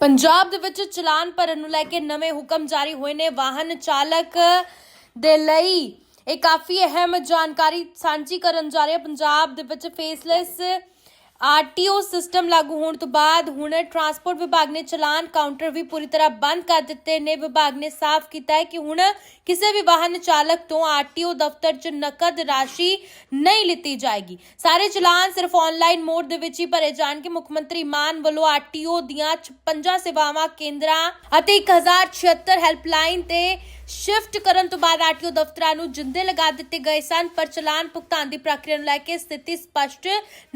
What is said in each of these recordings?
ਪੰਜਾਬ ਦੇ ਵਿੱਚ ਚਲਾਨ ਭਰਨ ਨੂੰ ਲੈ ਕੇ ਨਵੇਂ ਹੁਕਮ ਜਾਰੀ ਹੋਏ ਨੇ। ਵਾਹਨ ਚਾਲਕ ਦੇ ਲਈ ਇਹ ਕਾਫੀ ਅਹਿਮ ਜਾਣਕਾਰੀ ਸਾਂਝੀ ਕਰਨ ਜਾ ਰਹੇ ਪੰਜਾਬ ਦੇ ਵਿੱਚ ਫੇਸਲੈਸ ਆਰਟੀਓ ਸਿਸਟਮ ਲਾਗੂ ਹੋਣ ਤੋਂ ਬਾਅਦ ਹੁਣ ਟਰਾਂਸਪੋਰਟ ਵਿਭਾਗ ਨੇ ਚਲਾਨ ਕਾਊਂਟਰ ਵੀ ਪੂਰੀ ਤਰ੍ਹਾਂ ਬੰਦ ਕਰ ਦਿੱਤੇ ਨੇ। ਵਿਭਾਗ ਨੇ ਸਾਫ਼ ਕੀਤਾ ਹੈ ਕਿ ਹੁਣ ਕਿਸੇ ਵੀ ਵਾਹਨ ਚਾਲਕ ਤੋਂ ਆਰਟੀਓ ਦਫ਼ਤਰ 'ਚ ਨਕਦ ਰਾਸ਼ੀ ਨਹੀਂ ਲਿੱਤੀ ਜਾਏਗੀ। ਸਾਰੇ ਚਲਾਨ ਸਿਰਫ ਆਨਲਾਈਨ ਮੋਡ ਦੇ ਵਿੱਚ ਹੀ ਭਰੇ ਜਾਣਗੇ। ਮੁੱਖ ਮੰਤਰੀ ਮਾਨ ਵੱਲੋਂ ਆਰਟੀਓ ਦੀਆਂ 56 ਸੇਵਾਵਾਂ ਕੇਂਦਰਾਂ ਅਤੇ 1076 ਹੈਲਪਲਾਈਨ ਤੇ ਸ਼ਿਫਟ ਕਰਨ ਤੋਂ ਬਾਅਦ ਆਰਟੀਓ ਦਫ਼ਤਰਾਂ ਨੂੰ ਜਿੰਦੇ ਲਗਾ ਦਿੱਤੇ ਗਏ ਸਨ, ਪਰ ਚਲਾਨ ਭੁਗਤਾਨ ਦੀ ਪ੍ਰਕਿਰਿਆ ਨੂੰ ਲੈ ਕੇ ਸਥਿਤੀ ਸਪਸ਼ਟ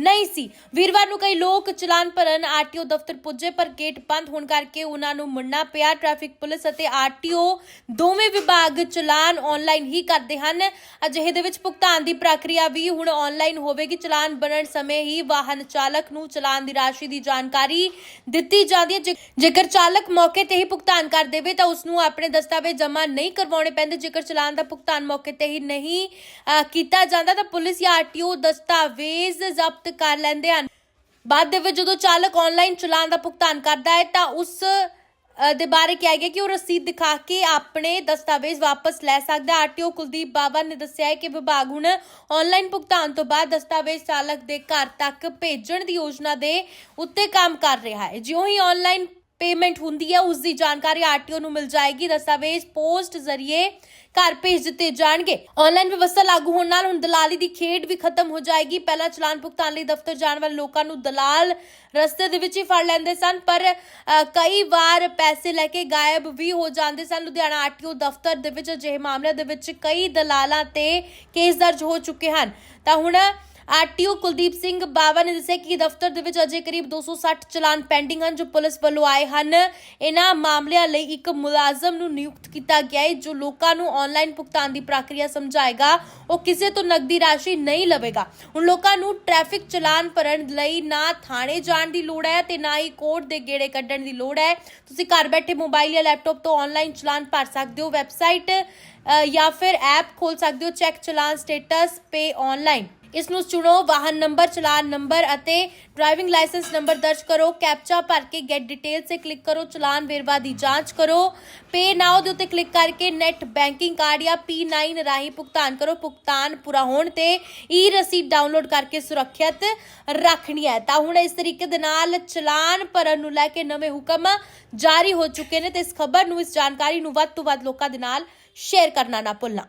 ਨਹੀਂ ਸੀ। ਵੀਰਵਾਰ ਨੂੰ ਕਈ ਲੋਕ ਚਲਾਨ ਭਰਨ ਆਰਟੀਓ ਦਫ਼ਤਰ ਪੁੱਜੇ, ਪਰ ਗੇਟ ਬੰਦ ਹੋਣ ਕਰਕੇ ਉਹਨਾਂ ਨੂੰ ਮੁੜਨਾ ਪਿਆ। ਟ੍ਰੈਫਿਕ ਪੁਲਿਸ ਅਤੇ ਆਰਟੀਓ ਦੋਵੇਂ ਵਿਭਾਗ ਚਲਾਨ ਆਨਲਾਈਨ ਹੀ ਕਰਦੇ ਹਨ। ਅਜਿਹੇ ਦੇ ਵਿੱਚ ਭੁਗਤਾਨ ਦੀ ਪ੍ਰਕਿਰਿਆ ਵੀ ਹੁਣ ਆਨਲਾਈਨ ਹੋਵੇਗੀ। ਚਲਾਨ ਬਣਨ ਸਮੇਂ ਹੀ ਵਾਹਨ ਚਾਲਕ ਨੂੰ ਚਲਾਨ ਦੀ ਰਾਸ਼ੀ ਦੀ ਜਾਣਕਾਰੀ ਦਿੱਤੀ ਜਾਂਦੀ ਹੈ। ਜੇਕਰ ਚਾਲਕ ਮੌਕੇ ਤੇ ਹੀ ਭੁਗਤਾਨ ਕਰ ਦੇਵੇ ਤਾਂ ਉਸ ਨੂੰ ਆਪਣੇ ਦਸਤਾਵੇਜ਼ ਜਮ੍ਹਾਂ ਨਹੀਂ ਕਰਵਾਉਣੇ ਪੈਂਦੇ, ਜੇਕਰ ਚਲਾਨ ਦਾ ਭੁਗਤਾਨ ਮੌਕੇ ਤੇ ਹੀ ਨਹੀਂ ਕੀਤਾ ਜਾਂਦਾ, ਤਾਂ ਪੁਲਿਸ ਜਾਂ ਆਰਟੀਓ ਦਸਤਾਵੇਜ਼ ਜ਼ਬਤ ਕਰ ਲੈਂਦੇ ਹਨ। ਬਾਅਦ ਦੇ ਵਿੱਚ ਜਦੋਂ ਚਾਲਕ ਆਨਲਾਈਨ ਚਲਾਨ ਦਾ ਭੁਗਤਾਨ ਕਰਦਾ ਹੈ, ਤਾਂ ਉਸ ਦੇ ਬਾਰੇ ਕਿਹਾ ਗਿਆ ਕਿ ਉਹ ਰਸੀਦ ਦਿਖਾ ਕੇ ਆਪਣੇ ਦਸਤਾਵੇਜ਼ ਵਾਪਸ ਲੈ ਸਕਦਾ ਹੈ। ਆਰਟੀਓ ਕੁਲਦੀਪ ਬਾਵਾ ਨੇ ਦੱਸਿਆ ਹੈ ਕਿ ਵਿਭਾਗ ਹੁਣ ਆਨਲਾਈਨ ਭੁਗਤਾਨ ਤੋਂ ਬਾਅਦ ਦਸਤਾਵੇਜ਼ ਚਾਲਕ ਦੇ ਘਰ ਤੱਕ ਭੇਜਣ ਦੀ ਯੋਜਨਾ ਦੇ ਉੱਤੇ ਕੰਮ ਕਰ ਰਿਹਾ ਹੈ। ਜਿਉਂ ਹੀ ਆਨਲਾਈਨ ਪੇਮੈਂਟ ਹੁੰਦੀ ਹੈ ਉਸ ਦੀ ਜਾਣਕਾਰੀ ਆਰਟੀਓ ਨੂੰ ਮਿਲ ਜਾਏਗੀ, ਦਸਤਾਵੇਜ਼ ਪੋਸਟ ਜ਼ਰੀਏ ਘਰ ਭੇਜ ਦਿੱਤੇ ਜਾਣਗੇ। ਆਨਲਾਈਨ ਵਿਵਸਥਾ ਲਾਗੂ ਹੋਣ ਨਾਲ ਹੁਣ ਦਲਾਲੀ ਦੀ ਖੇਡ ਵੀ ਖਤਮ ਹੋ ਜਾਏਗੀ। ਪਹਿਲਾਂ ਚਲਾਨ ਭੁਗਤਾਨ ਲਈ ਦਫ਼ਤਰ ਜਾਣ ਵਾਲੇ ਲੋਕਾਂ ਨੂੰ ਦਲਾਲ ਰਸਤੇ ਦੇ ਵਿੱਚ ਹੀ ਫੜ ਲੈਂਦੇ ਸਨ, ਪਰ ਕਈ ਵਾਰ ਪੈਸੇ ਲੈ ਕੇ ਗਾਇਬ ਵੀ ਹੋ ਜਾਂਦੇ ਸਨ। ਲੁਧਿਆਣਾ ਆਰਟੀਓ ਦਫ਼ਤਰ ਦੇ ਵਿੱਚ ਅਜਿਹੇ ਮਾਮਲਿਆਂ ਦੇ ਵਿੱਚ ਕਈ ਦਲਾਲਾਂ ਤੇ ਕੇਸ ਦਰਜ ਹੋ ਚੁੱਕੇ ਹਨ। ਤਾਂ ਹੁਣ ਆਰਟੀਓ ਕੁਲਦੀਪ ਸਿੰਘ ਬਾਵਾ ਨੇ ਦੱਸਿਆ ਕਿ ਦਫ਼ਤਰ ਦੇ ਵਿੱਚ ਅਜੇ ਕਰੀਬ 260 ਚਲਾਨ ਪੈਂਡਿੰਗ ਹਨ, ਜੋ ਪੁਲਿਸ ਵੱਲੋਂ ਆਏ ਹਨ। ਇਹਨਾਂ ਮਾਮਲਿਆਂ ਲਈ ਇੱਕ ਮੁਲਾਜ਼ਮ ਨੂੰ ਨਿਯੁਕਤ ਕੀਤਾ ਗਿਆ ਹੈ, ਜੋ ਲੋਕਾਂ ਨੂੰ ਆਨਲਾਈਨ ਭੁਗਤਾਨ ਦੀ ਪ੍ਰਕਿਰਿਆ ਸਮਝਾਏਗਾ। ਉਹ ਕਿਸੇ ਤੋਂ ਨਕਦੀ ਰਾਸ਼ੀ ਨਹੀਂ ਲਵੇਗਾ। ਹੁਣ ਲੋਕਾਂ ਨੂੰ ਟ੍ਰੈਫਿਕ ਚਲਾਨ ਭਰਨ ਲਈ ਨਾ ਥਾਣੇ ਜਾਣ ਦੀ ਲੋੜ ਹੈ ਤੇ ਨਾ ਹੀ ਕੋਰਟ ਦੇ ਗੇੜੇ ਕੱਢਣ ਦੀ ਲੋੜ ਹੈ। ਤੁਸੀਂ ਘਰ ਬੈਠੇ ਮੋਬਾਈਲ ਜਾਂ ਲੈਪਟਾਪ ਤੋਂ ਆਨਲਾਈਨ ਚਲਾਨ ਭਰ ਸਕਦੇ ਹੋ ਵੈਬਸਾਈਟ ਜਾਂ ਫਿਰ ਐਪ ਖੋਲ ਸਕਦੇ ਹੋ ਚੈੱਕ ਚਲਾਨ ਸਟੇਟਸ ਪੇ ਆਨਲਾਈਨ ਇਸ ਨੂੰ ਚੁਣੋ, ਵਾਹਨ ਨੰਬਰ, ਚਲਾਨ ਨੰਬਰ ਅਤੇ ਡਰਾਈਵਿੰਗ ਲਾਇਸੈਂਸ ਨੰਬਰ ਦਰਜ ਕਰੋ, ਕੈਪਚਾ ਭਰ ਕੇ ਗੈਟ ਡਿਟੇਲ ਤੇ ਕਲਿੱਕ ਕਰੋ, ਚਲਾਨ ਵੇਰਵਾ ਦੀ ਜਾਂਚ ਕਰੋ, ਪੇ ਨਾਓ ਦੇ ਉੱਤੇ ਕਲਿੱਕ ਕਰਕੇ ਨੈਟ ਬੈਂਕਿੰਗ ਕਾਰਡ ਜਾਂ P9 ਰਾਹੀਂ ਭੁਗਤਾਨ ਕਰੋ, ਭੁਗਤਾਨ ਪੂਰਾ ਹੋਣ ਤੇ ਈ ਰਸੀਦ ਡਾਊਨਲੋਡ ਕਰਕੇ ਸੁਰੱਖਿਅਤ ਰੱਖਣੀ ਹੈ। ਤਾਂ ਹੁਣ ਇਸ ਤਰੀਕੇ ਦੇ ਨਾਲ ਚਲਾਨ ਭਰਨ ਨੂੰ ਲੈ ਕੇ ਨਵੇਂ ਹੁਕਮ ਜਾਰੀ ਹੋ ਚੁੱਕੇ ਨੇ ਤੇ ਇਸ ਖਬਰ ਨੂੰ, ਇਸ ਜਾਣਕਾਰੀ ਨੂੰ ਵੱਧ ਤੋਂ ਵੱਧ ਲੋਕਾਂ ਦੇ ਨਾਲ ਸ਼ੇਅਰ ਕਰਨਾ ਨਾ ਭੁੱਲਣਾ।